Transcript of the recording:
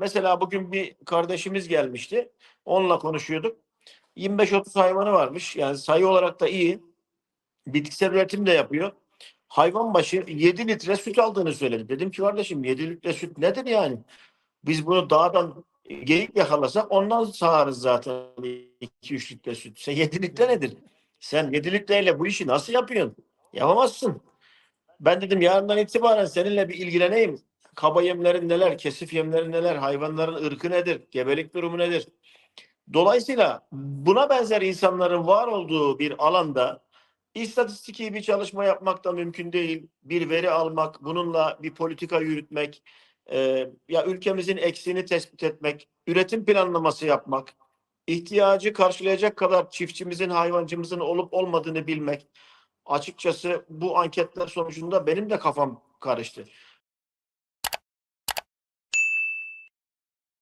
mesela bugün bir kardeşimiz gelmişti. Onunla konuşuyorduk. 25-30 hayvanı varmış. Yani sayı olarak da iyi. Bitkisel üretim de yapıyor. Hayvan başı 7 litre süt aldığını söyledi. Dedim ki kardeşim 7 litre süt nedir yani? Biz bunu dağdan geyik yakalasak ondan sağarız zaten 2-3 litre süt. Sen 7 litre nedir? Sen 7 litreyle bu işi nasıl yapıyorsun? Yapamazsın. Ben dedim yarından itibaren seninle bir ilgileneyim. Kaba yemlerin neler, kesif yemlerin neler, hayvanların ırkı nedir, gebelik durumu nedir? Dolayısıyla buna benzer insanların var olduğu bir alanda istatistiki bir çalışma yapmak da mümkün değil. Bir veri almak, bununla bir politika yürütmek, e, ya ülkemizin eksiğini tespit etmek, üretim planlaması yapmak, ihtiyacı karşılayacak kadar çiftçimizin, hayvancımızın olup olmadığını bilmek. Açıkçası bu anketler sonucunda benim de kafam karıştı.